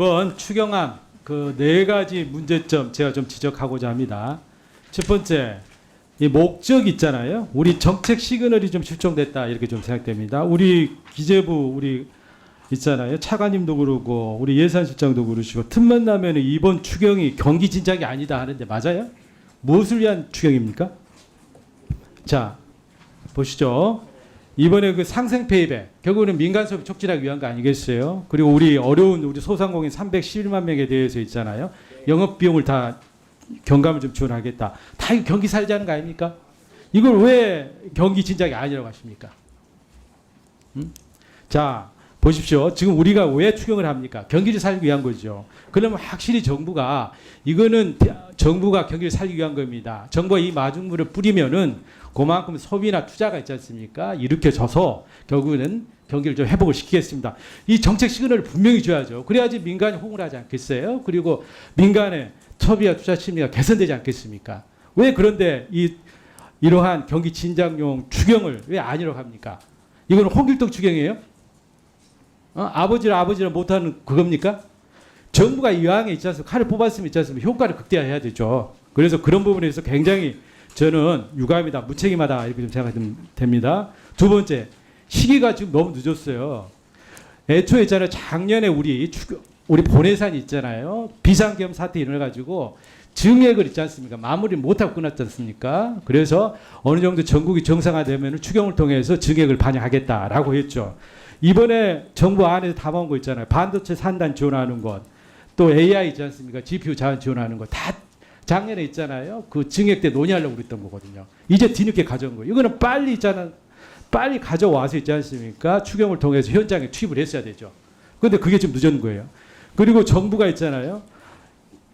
이번 추경안 그 네 가지 문제점 제가 좀 지적하고자 합니다. 첫 번째, 이 목적 있잖아요. 우리 정책 시그널이 좀 실종됐다 이렇게 좀 생각됩니다. 우리 기재부 우리 있잖아요. 차관님도 그러고 우리 예산실장도 그러시고 틈만 나면 이번 추경이 경기 진작이 아니다 하는데 맞아요? 무엇을 위한 추경입니까? 자 보시죠. 이번에 그 상생 페이백 결국은 민간 소비 촉진하기 위한 거 아니겠어요? 그리고 우리 어려운 우리 소상공인 311만 명에 대해서 있잖아요. 영업 비용을 다 경감을 좀 지원하겠다. 다 이거 경기 살자는 거 아닙니까? 이걸 왜 경기 진작이 아니라고 하십니까? 음? 자 보십시오. 지금 우리가 왜 추경을 합니까? 경기를 살기 위한 거죠. 그러면 확실히 정부가 이거는 대- 정부가 경기를 살기 위한 겁니다. 정부가 이 마중물을 뿌리면은 그만큼 소비나 투자가 있지 않습니까? 일으켜져서 결국에는 경기를 좀 회복을 시키겠습니다. 이 정책 시그널을 분명히 줘야죠. 그래야지 민간이 호응을 하지 않겠어요? 그리고 민간의 소비와 투자 심리가 개선되지 않겠습니까? 왜 그런데 이 이러한 경기 진작용 추경을 왜 아니라고 합니까? 이거는 홍길동 추경이에요? 어? 아버지를 아버지를 못하는 그겁니까? 정부가 이왕에 있지 않습니까? 칼을 뽑았으면 있지 않습니까? 효과를 극대화해야 되죠. 그래서 그런 부분에서 굉장히 저는 유감이다, 무책임하다 이렇게 좀 생각이 좀 됩니다. 두 번째, 시기가 지금 너무 늦었어요. 애초에 있잖아요. 작년에 우리 추- 우리 본예산이 있잖아요. 비상계엄 사태 일어나 가지고 증액을 있지 않습니까? 마무리 못하고 끝났지 않습니까? 그래서 어느 정도 전국이 정상화되면 추경을 통해서 증액을 반영하겠다라고 했죠. 이번에 정부 안에서 담아온 거 있잖아요. 반도체 산단 지원하는 것, 또 AI 있지 않습니까? GPU 자원 지원하는 것 다 작년에 있잖아요. 그 증액 때 논의하려고 그랬던 거거든요. 이제 뒤늦게 가져온 거예요. 이거는 빨리 있잖아. 빨리 가져와서 있지 않습니까? 추경을 통해서 현장에 투입을 했어야 되죠. 그런데 그게 좀 늦은 거예요. 그리고 정부가 있잖아요.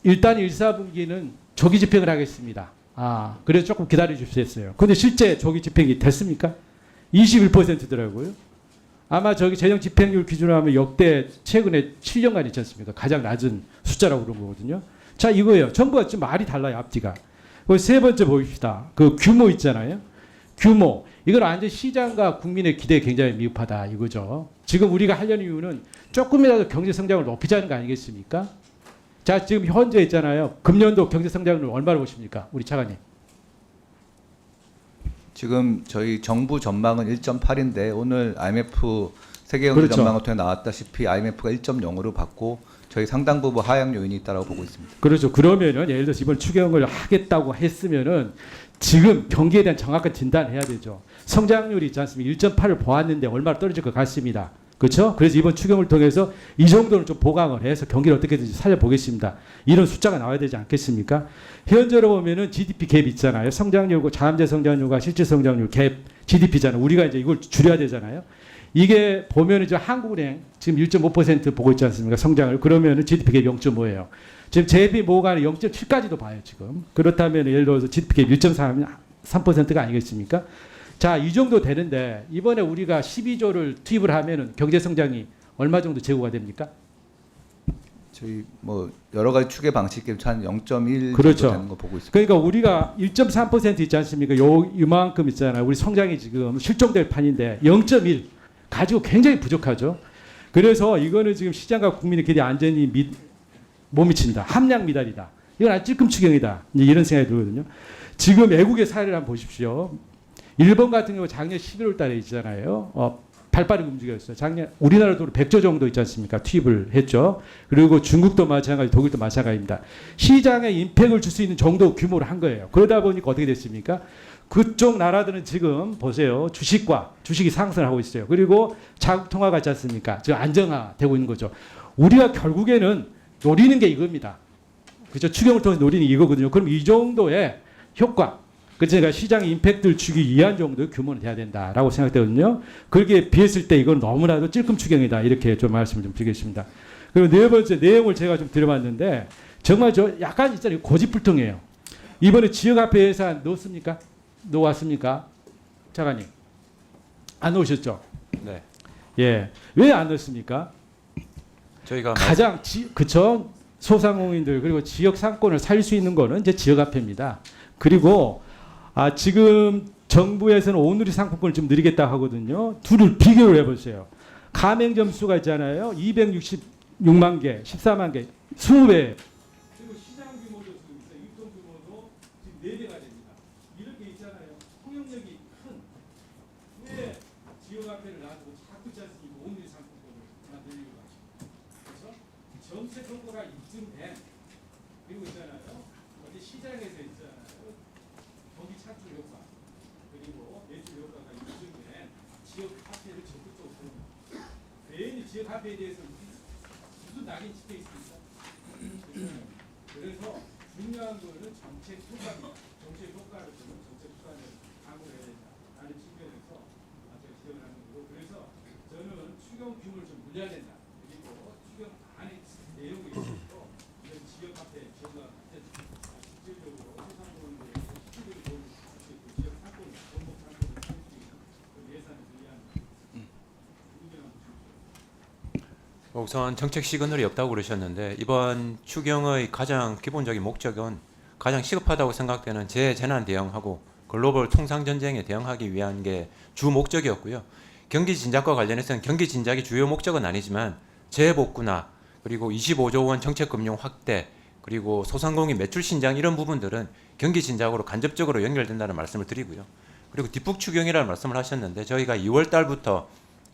일단 1, 4분기는 조기 집행을 하겠습니다. 아, 그래서 조금 기다려 주십시오 했어요. 근데 실제 조기 집행이 됐습니까? 21%더라고요. 아마 저기 재정 집행률 기준으로 하면 역대 최근에 7년간 있지 않습니까? 가장 낮은 숫자라고 그런 거거든요. 자, 이거예요. 정부가 좀 말이 달라요, 앞뒤가. 그리고 세 번째 보십시다. 그 규모 있잖아요. 규모. 이건 완전 시장과 국민의 기대에 굉장히 미흡하다 이거죠. 지금 우리가 하려는 이유는 조금이라도 경제 성장을 높이자는 거 아니겠습니까? 자, 지금 현재 있잖아요. 금년도 경제 성장률 얼마로 보십니까? 우리 차관님. 지금 저희 정부 전망은 1.8인데 오늘 IMF 세계 경제 그렇죠. 전망을 통해 나왔다시피 IMF가 1.0으로 받고 저희 상당 부분 하향 요인이 있다고 보고 있습니다. 그렇죠. 그러면은 예를 들어서 이번 추경을 하겠다고 했으면은 지금 경기에 대한 정확한 진단을 해야 되죠. 성장률이 있지 않습니까? 1.8을 보았는데 얼마나 떨어질 것 같습니다. 그렇죠? 그래서 이번 추경을 통해서 이 정도는 좀 보강을 해서 경기를 어떻게든지 살려보겠습니다. 이런 숫자가 나와야 되지 않겠습니까? 현재로 보면은 GDP 갭 있잖아요. 성장률과 자암제 성장률과 실질 성장률 갭 GDP잖아요. 우리가 이제 이걸 줄여야 되잖아요. 이게 보면은 이제 한국은행 지금 1.5% 보고 있지 않습니까? 성장을 그러면은 GDP 갭 0.5예요. 지금 JP 모가는 0.7까지도 봐요 지금. 그렇다면 예를 들어서 GDP 갭 1.3 3%가 아니겠습니까? 자, 이 정도 되는데 이번에 우리가 12조를 투입을 하면은 경제 성장이 얼마 정도 제고가 됩니까? 저희 뭐 여러 가지 추계 방식에 한0.1 그렇죠. 정도 되는 거 보고 있습니다. 그러니까 우리가 1.3% 있지 않습니까? 요 이만큼 있잖아요. 우리 성장이 지금 실종될 판인데 0.1 가지고 굉장히 부족하죠. 그래서 이거는 지금 시장과 국민의 기대 안전이 미, 못 미친다. 함량 미달이다. 이건 아주 찔끔 추경이다. 이제 이런 생각이 들거든요. 지금 외국의 사례를 한번 보십시오. 일본 같은 경우 작년 11월 달에 있잖아요. 어, 발빠르게 움직였어요. 작년 우리나라도 100조 정도 있지 않습니까? 투입을 했죠. 그리고 중국도 마찬가지, 독일도 마찬가지입니다. 시장에 임팩을 줄 수 있는 정도 규모를 한 거예요. 그러다 보니까 어떻게 됐습니까? 그쪽 나라들은 지금 보세요. 주식과 주식이 상승을 하고 있어요. 그리고 자국 통화가 있지 않습니까? 지금 안정화되고 있는 거죠. 우리가 결국에는 노리는 게 이겁니다. 그죠? 추경을 통해서 노리는 게 이거거든요. 그럼 이 정도의 효과, 그러니까 시장 임팩트를 주기 위한 정도의 규모는 돼야 된다라고 생각되거든요. 그렇게 비했을 때 이건 너무나도 찔끔 추경이다 이렇게 좀 말씀을 좀 드리겠습니다. 그리고 네 번째 내용을 제가 좀 들어봤는데 정말 저 약간 있잖아요 고집불통이에요. 이번에 지역화폐 예산 넣었습니까? 넣어왔습니까? 차관님 안 넣으셨죠? 네. 예, 왜 안 넣었습니까? 저희가 가장 지, 그쵸 소상공인들 그리고 지역 상권을 살릴 수 있는 거는 이제 지역화폐입니다. 그리고 아 지금 정부에서는 오늘의 상품권을 좀 드리겠다 하거든요. 둘을 비교를 해보세요. 가맹 점 수가 있잖아요. 260 6만 개, 14만 개, 20배. 그리고 시장 규모도 지금 있어요. 유통 규모도 지금 4배가 됩니다. 이렇게 있잖아요. 통용력이 큰. 왜 지역 화폐를 놔두고 자꾸 자꾸 오늘의 상품권을 만들려고 하죠. 그래서 정책 효과가 입증된 그리고 있잖아요. 어디 시장에서 있잖아요. 경기 창출 효과 그리고 매출 효과가 입증된 지역 화폐를 적극적으로 사용합니다. 화폐에 대해서 무슨 낙인 찍혀 있습니까? 그래서 중요한 거는 정책 효과입니다. 정책 효과를 주는 정책 수단을 강구해야 된다라는 측면에서 제가 지적을 하는 거고 그래서 저는 추경 규모를 좀 물려야 된다. 그리고 추경 안에 내용이 있어서 이런 지역 화폐 저희가 실질적으로 소상공인들에 실질적으로 도움을 줄수 있고 지역 상권, 전복 상권을 살수 있는 그런 예산을 늘리는 의견을 주십시오. 우선 정책 시그널이 없다고 그러셨는데 이번 추경의 가장 기본적인 목적은 가장 시급하다고 생각되는 재재난 대응하고 글로벌 통상 전쟁에 대응하기 위한 게 주 목적이었고요. 경기 진작과 관련해서는 경기 진작이 주요 목적은 아니지만 재복구나 그리고 25조 원 정책 금융 확대 그리고 소상공인 매출 신장 이런 부분들은 경기 진작으로 간접적으로 연결된다는 말씀을 드리고요. 그리고 뒷북 추경이라는 말씀을 하셨는데 저희가 2월 달부터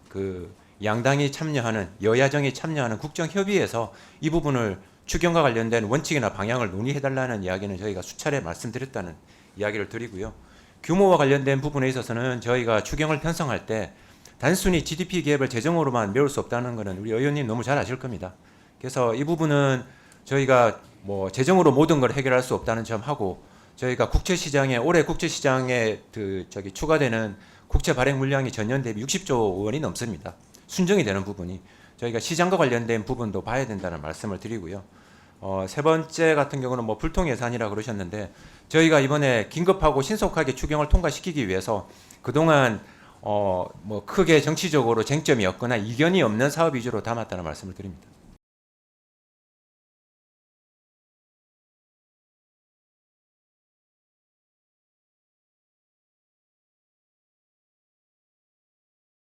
그 양당이 참여하는 여야정이 참여하는 국정협의에서 이 부분을 추경과 관련된 원칙이나 방향을 논의해달라는 이야기는 저희가 수차례 말씀드렸다는 이야기를 드리고요. 규모와 관련된 부분에 있어서는 저희가 추경을 편성할 때 단순히 GDP 갭을 재정으로만 메울 수 없다는 것은 우리 의원님 너무 잘 아실 겁니다. 그래서 이 부분은 저희가 뭐 재정으로 모든 걸 해결할 수 없다는 점하고 저희가 국채 시장에 올해 국채 시장에 그 저기 추가되는 국채 발행 물량이 전년 대비 60조 원이 넘습니다. 순정이 되는 부분이 저희가 시장과 관련된 부분도 봐야 된다는 말씀을 드리고요. 어, 세 번째 같은 경우는 뭐 불통 예산이라 그러셨는데 저희가 이번에 긴급하고 신속하게 추경을 통과시키기 위해서 그동안 어, 뭐 크게 정치적으로 쟁점이 없거나 이견이 없는 사업 위주로 담았다는 말씀을 드립니다.